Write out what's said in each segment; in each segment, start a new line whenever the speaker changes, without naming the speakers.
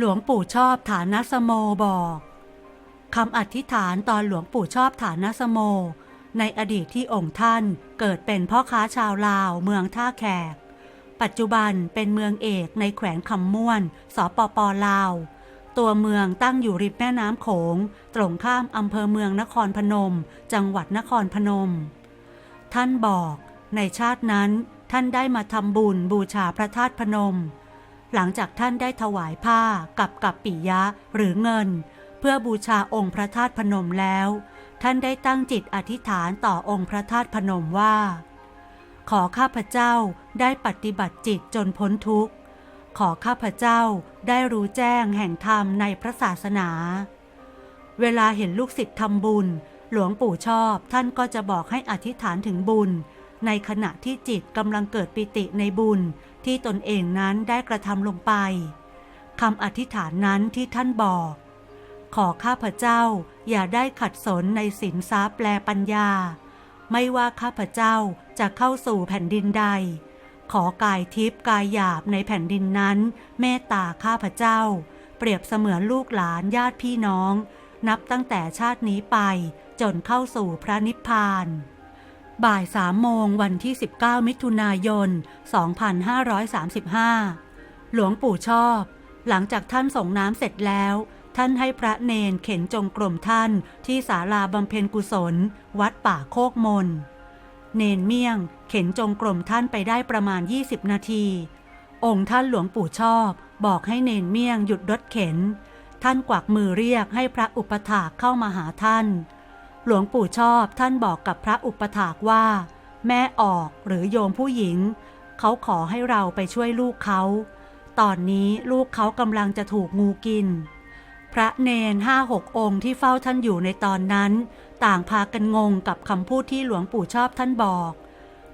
หลวงปู่ชอบฐานสโมบอกคำอธิษฐานตอนหลวงปู่ชอบฐานสโม ในอดีตที่องค์ท่านเกิดเป็นพ่อค้าชาวลาวเมืองท่าแขก ปัจจุบันเป็นเมืองเอกในแขวงคำม่วน สปปลาว ตัวเมืองตั้งอยู่ริมแม่น้ำโขง ตรงข้ามอำเภอเมืองนครพนม จังหวัดนครพนม ท่านบอกในชาตินั้นท่านได้มาทำบุญบูชาพระธาตุพนม หลังจากท่านได้ถวายผ้ากับกับปิยะหรือเงิน เพื่อบูชาองค์พระธาตุพนมแล้ว ท่านได้ตั้งจิตอธิษฐานต่อองค์พระธาตุพนมว่า ขอข้าพเจ้าได้ปฏิบัติจิตจนพ้นทุกข์ ขอข้าพเจ้าได้รู้แจ้งแห่งธรรมในพระศาสนา เวลาเห็นลูกศิษย์ทำบุญ หลวงปู่ชอบท่านก็จะบอกให้อธิษฐานถึงบุญ ในขณะที่จิตกำลังเกิดปิติในบุญที่ตนเองนั้นได้กระทำลงไปคำอธิษฐานนั้นที่ท่านบอก ขอข้าพเจ้าอย่าได้ขัดสนในสินทรัพย์แปลปัญญา ไม่ว่าข้าพเจ้าจะเข้าสู่แผ่นดินใด ขอกายทิพย์กายหยาบในแผ่นดินนั้น เมตตาข้าพเจ้า เปรียบเสมือนลูกหลานญาติพี่น้อง นับตั้งแต่ชาตินี้ไปจนเข้าสู่พระนิพพาน บ่ายสามโมงวันที่ 19 มิถุนายน 2535 หลวงปู่ชอบ หลังจากท่านส่งน้ำเสร็จแล้ว ท่านให้พระเนนเข็นจงกรมท่านที่ศาลาบำเพ็ญกุศล วัดป่าโคกมน เนนเมี่ยง เข็นจงกรมท่านไปได้ประมาณ 20 นาที องค์ท่านหลวงปู่ชอบ บอกให้เนนเมี่ยงหยุดรถเข็น ท่านกวักมือเรียกให้พระอุปถากเข้ามาหาท่าน หลวงปู่ชอบท่านบอกกับพระอุปถากว่า แม่ออกหรือโยมผู้หญิง เขาขอให้เราไปช่วยลูกเขา ตอนนี้ลูกเขากำลังจะถูกงูกิน พระเนนห้าหกองค์ที่เฝ้าท่านอยู่ในตอนนั้น ต่างพากันงงกับคำพูดที่หลวงปู่ชอบท่านบอก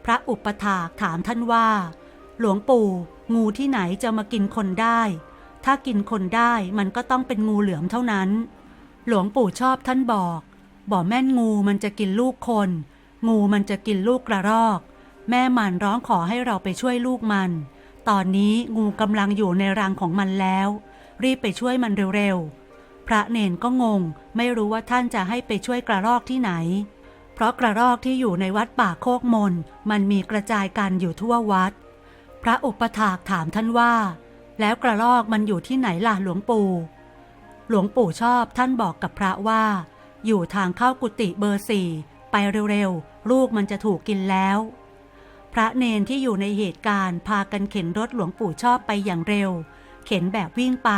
พระอุปถากถามท่านว่า หลวงปู่งูที่ไหนจะมากินคนได้ ถ้ากินคนได้มันก็ต้องเป็นงูเหลือมเท่านั้น หลวงปู่ชอบท่านบอก บ่แม่นงูมันจะกินลูกคน งูมันจะกินลูกกระรอก แม่มันร้องขอให้เราไปช่วยลูกมัน ตอนนี้งูกำลังอยู่ในรังของมันแล้ว รีบไปช่วยมันเร็วๆ พระเนนก็งง ไม่รู้ว่าท่านจะให้ไปช่วยกระรอกที่ไหน เพราะกระรอกที่อยู่ในวัดป่าโคกมน มันมีกระจายกันอยู่ทั่ววัด พระอุปถากถามท่านว่า แล้วกระรอกมันอยู่ที่ไหนล่ะหลวงปู่ หลวงปู่ชอบท่านบอกกับพระว่า อยู่ทางเข้ากุฏิเบอร์สี่ไปเร็วๆ ลูกมันจะถูกกินแล้ว พระเนนที่อยู่ในเหตุการณ์พากันเข็นรถหลวงปู่ชอบไปอย่างเร็ว เข็นแบบวิ่งไป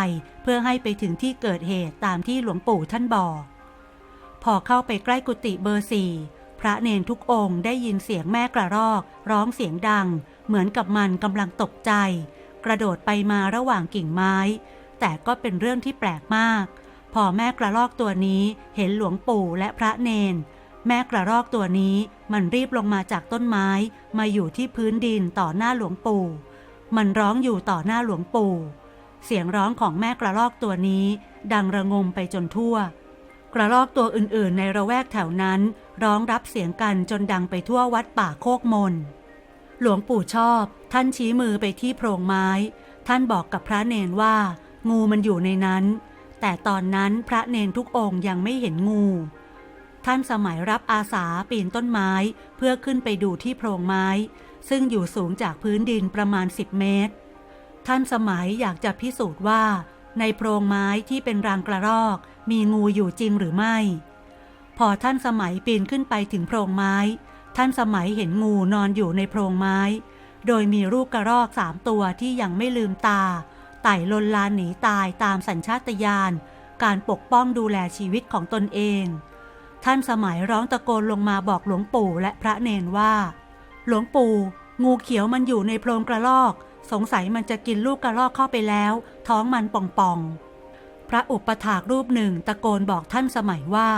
เพื่อให้ไปถึงที่เกิดเหตุตามที่หลวงปู่ท่านบอก พอเข้าไปใกล้กุฏิเบอร์สี่พระเนนทุกองค์ได้ยินเสียงแม่กระรอก ร้องเสียงดัง เหมือนกับมันกำลังตกใจ กระโดดไปมาระหว่างกิ่งไม้ แต่ก็เป็นเรื่องที่แปลกมาก พอแม่กระรอกตัวนี้เห็นหลวงปู่และพระเนน แม่กระรอกตัวนี้มันรีบลงมาจากต้นไม้มาอยู่ที่พื้นดินต่อหน้าหลวงปู่ มันร้องอยู่ต่อหน้าหลวงปู่ เสียงร้องของแม่กระรอกตัวนี้ ดังระงมไปจนทั่ว กระรอกตัวอื่นๆ ในระแวกแถวนั้น ร้องรับเสียงกันจนดังไปทั่ววัดป่าโคกมน หลวงปู่ชอบ ท่านชี้มือไปที่โพรงไม้ ท่านบอกกับพระเนนว่า งูมันอยู่ในนั้น แต่ตอนนั้นพระเนนทุกองค์ยังไม่เห็นงู ท่านสมัยรับอาสาปีนต้นไม้เพื่อขึ้นไปดูที่โพรงไม้ ซึ่งอยู่สูงจากพื้นดินประมาณ 10 เมตร ท่านสมัยอยากจะพิสูจน์ว่า ในโพรงไม้ที่เป็นรังกระรอก มีงูอยู่จริงหรือไม่ พอท่านสมัยปีนขึ้นไปถึงโพรงไม้ ท่านสมัยเห็นงูนอนอยู่ในโพรงไม้ โดยมีลูกกระรอกสามตัวที่ยังไม่ลืมตา ไต่ลนลานหนีตายตามสัญชาตญาณการปกป้องดูแลชีวิตของตนเอง ท่านสมัยร้องตะโกนลงมาบอกหลวงปู่และพระเนนว่า หลวงปู่ งูเขียวมันอยู่ในโพรงกระรอก สงสัยมันจะกินลูกกระรอกเข้าไปแล้ว ท้องมันป่องๆ พระอุปถากรูปหนึ่งตะโกนบอกท่านสมัยว่า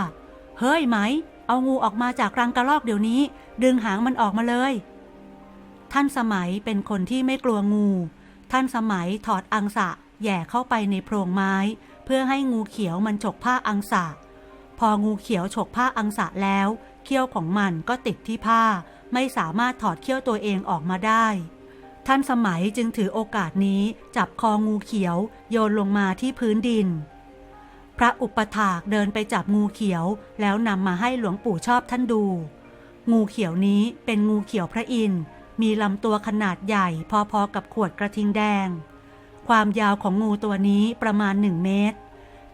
เฮ้ยไหม เอางูออกมาจากรังกระรอกเดี๋ยวนี้ ดึงหางมันออกมาเลย ท่านสมัยเป็นคนที่ไม่กลัวงู ท่านสมัยถอดอังสะแย่เข้าไปในโพรงไม้ เพื่อให้งูเขียวมันฉกผ้าอังสะ พองูเขียวฉกผ้าอังสะแล้ว เขี้ยวของมันก็ติดที่ผ้า ไม่สามารถถอดเขี้ยวตัวเองออกมาได้ ท่านสมัยจึงถือโอกาสนี้จับคองูเขียวโยนลงมาที่พื้นดิน พระอุปถากเดินไปจับงูเขียวแล้วนำมาให้หลวงปู่ชอบท่านดู งูเขียวนี้เป็นงูเขียวพระอินทร์ มีลำตัวขนาดใหญ่พอๆกับขวดกระทิงแดง ความยาวของงูตัวนี้ประมาณหนึ่งเมตร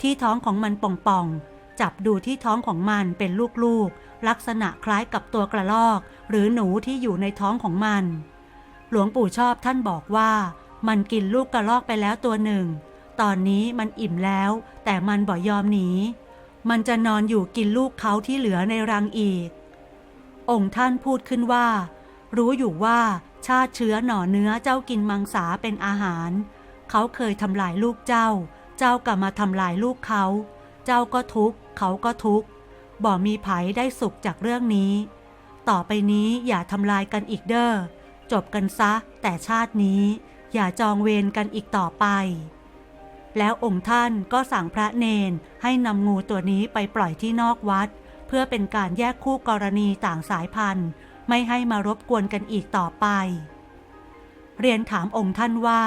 ที่ท้องของมันป่องๆ จับดูที่ท้องของมันเป็นลูกๆ ลักษณะคล้ายกับตัวกระรอก หรือหนูที่อยู่ในท้องของมัน หลวงปู่ชอบท่านบอกว่า มันกินลูกกระรอกไปแล้วตัวหนึ่ง ตอนนี้มันอิ่มแล้ว แต่มันบ่ยอมหนีมันจะนอนอยู่กินลูกเขาที่เหลือในรังอีก องค์ท่านพูดขึ้นว่า รู้อยู่ว่าชาติเชื้อหน่อเนื้อเจ้ากินมังสาเป็นอาหาร เขาเคยทำลายลูกเจ้า เจ้ากลับมาทำลายลูกเขา เจ้าก็ทุกข์ เขาก็ทุกข์ บ่มีไผได้สุขจากเรื่องนี้ ต่อไปนี้อย่าทำลายกันอีกเด้อ จบกันซะ แต่ชาตินี้ อย่าจองเวรกันอีกต่อไป แล้วองค์ท่านก็สั่งพระเนนให้นำงูตัวนี้ไปปล่อยที่นอกวัด เพื่อเป็นการแยกคู่กรณีต่างสายพันธุ์ ไม่ให้มารบกวนกันอีกต่อไป เรียนถามองค์ท่านว่า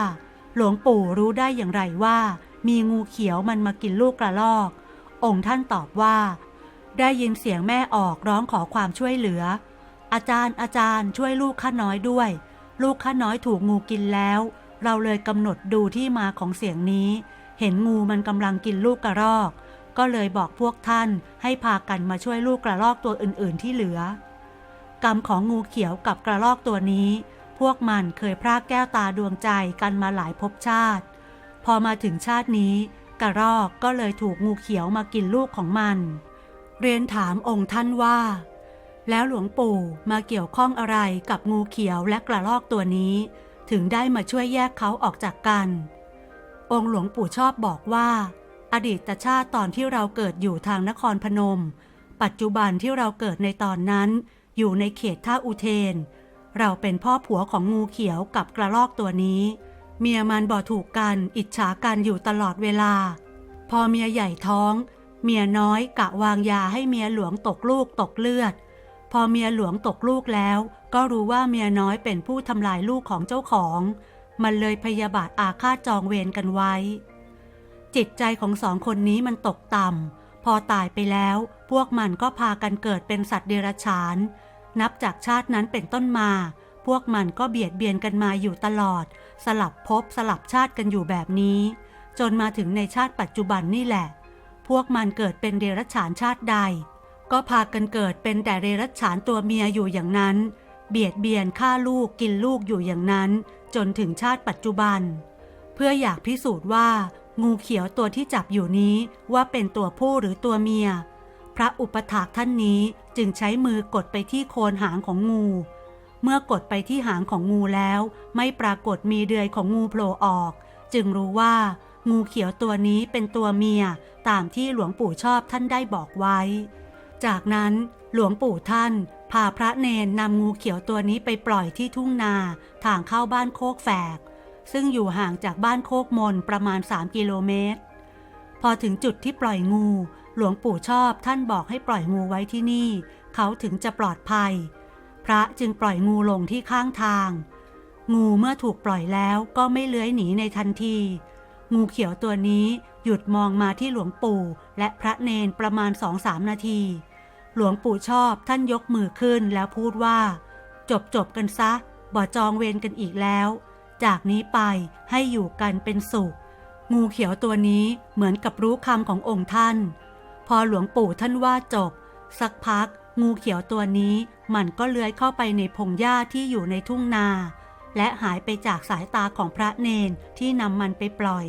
หลวงปู่รู้ได้อย่างไรว่า มีงูเขียวมันมากินลูกกระลอก องค์ท่านตอบว่า ได้ยินเสียงแม่ออกร้องขอความช่วยเหลือ อาจารย์อาจารย์ช่วยลูกข้าน้อยด้วย ลูกข้าน้อยถูกงูกินแล้ว เราเลยกำหนดดูที่มาของเสียงนี้ เห็นงูมันกำลังกินลูกกระรอก ก็เลยบอกพวกท่านให้พากันมาช่วยลูกกระรอกตัวอื่น ๆ ที่เหลือ กรรมของงูเขียวกับกระรอกตัวนี้ พวกมันเคยพรากแก้วตาดวงใจกันมาหลายภพชาติ พอมาถึงชาตินี้ กระรอกก็เลยถูกงูเขียวมากินลูกของมัน เรียนถามองค์ท่านว่า แล้วหลวงปู่มาเกี่ยวข้องอะไรกับงูเขียวและกระรอกตัวนี้ ถึงได้มาช่วยแยกเขาออกจากกัน องค์หลวงปู่ชอบบอกว่า อดีตชาติตอนที่เราเกิดอยู่ทางนครพนม ปัจจุบันที่เราเกิดในตอนนั้น อยู่ในเขตท่าอุเทน เราเป็นพ่อผัวของงูเขียวกับกระรอกตัวนี้ เมียมันบ่ถูกกันอิจฉากันอยู่ตลอดเวลา พอเมียใหญ่ท้อง เมียน้อยกะวางยาให้เมียหลวงตกลูกตกเลือด พอเมียหลวงตกลูกแล้ว ก็รู้ว่าเมียน้อยเป็นผู้ทำลายลูกของเจ้าของ มันเลยพยาบาทอาฆาตจองเวรกันไว้ จิตใจของสองคนนี้มันตกต่ำพอตายไปแล้วพวกมันก็พากันเกิดเป็นสัตว์เดรัจฉาน นับจากชาตินั้นเป็นต้นมา พวกมันก็เบียดเบียนกันมาอยู่ตลอด สลับภพสลับชาติกันอยู่แบบนี้ จนมาถึงในชาติปัจจุบันนี่แหละ พวกมันเกิดเป็นเดรัจฉานชาติใด ก็พากันเกิดเป็นแต่เดรัจฉานตัวเมียอยู่อย่างนั้น เบียดเบียนฆ่าลูกกินลูกอยู่อย่างนั้น จนถึงชาติปัจจุบัน เพื่ออยากพิสูจน์ว่า งูเขียวตัวที่จับอยู่นี้ว่าเป็นตัวผู้หรือตัวเมีย พระอุปถากท่านนี้จึงใช้มือกดไปที่โคนหางของงู เมื่อกดไปที่หางของงูแล้ว ไม่ปรากฏมีเดือยของงูโผล่ออก จึงรู้ว่า งูเขียวตัวนี้เป็นตัวเมียตามที่หลวงปู่ชอบท่านได้บอกไว้ จากนั้นหลวงปู่ท่านพาพระเนนนำงูเขียวตัวนี้ไปปล่อยที่ทุ่งนาทางเข้าบ้านโคกแฝก ซึ่งอยู่ห่างจากบ้านโคกมนประมาณ 3 กิโลเมตร พอถึงจุดที่ปล่อยงู หลวงปู่ชอบท่านบอกให้ปล่อยงูไว้ที่นี่ เขาถึงจะปลอดภัย พระจึงปล่อยงูลงที่ข้างทาง งูเมื่อถูกปล่อยแล้วก็ไม่เลื้อยหนีในทันที งูเขียวตัวนี้หยุดมองมาที่หลวงปู่และพระเนนประมาณสองสามนาที หลวงปู่ชอบท่านยกมือขึ้นแล้วพูดว่า จบจบกันซะ บ่จองเวรกันอีกแล้ว จากนี้ไปให้อยู่กันเป็นสุข งูเขียวตัวนี้เหมือนกับรู้คำขององค์ท่าน พอหลวงปู่ท่านว่าจบ สักพัก งูเขียวตัวนี้มันก็เลื้อยเข้าไปในพงหญ้าที่อยู่ในทุ่งนา และหายไปจากสายตาของพระเนนที่นำมันไปปล่อย